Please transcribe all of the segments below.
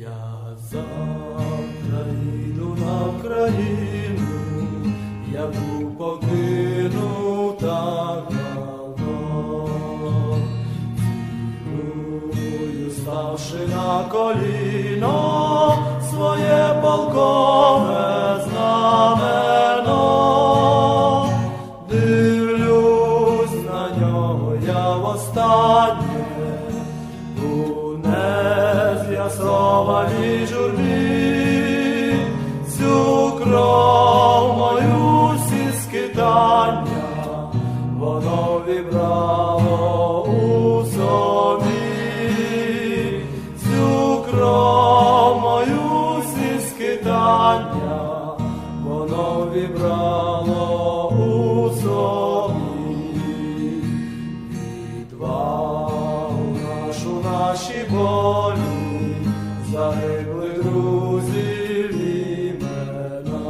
Я завтра йду на Україну, яку покинув так давно. Цілую, ставши на коліно, своє полкове знамено. Дивлюсь на нього я востаннє, нез'ясованій журбі, цю кров мою всі скитання, воно вібрало у собі, цю кров мою всі скитання, воно вібрало у собі. Наші болі, загиблих друзів імена.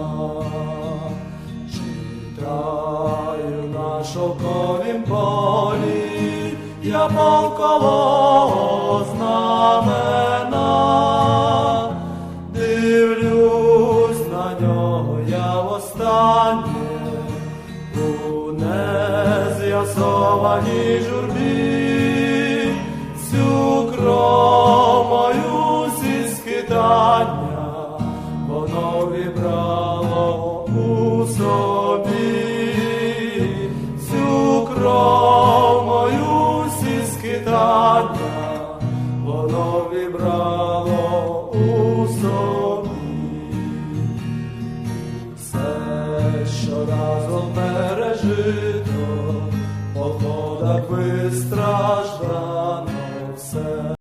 Читаю на шовковім полі, я полкового знамена. Дивлюсь на нього я востаннє, у нез'ясованій журбі, увібрало у собі всю кров мою всі воно вібрало у собі все, що разом пережито, походах вистраждано все.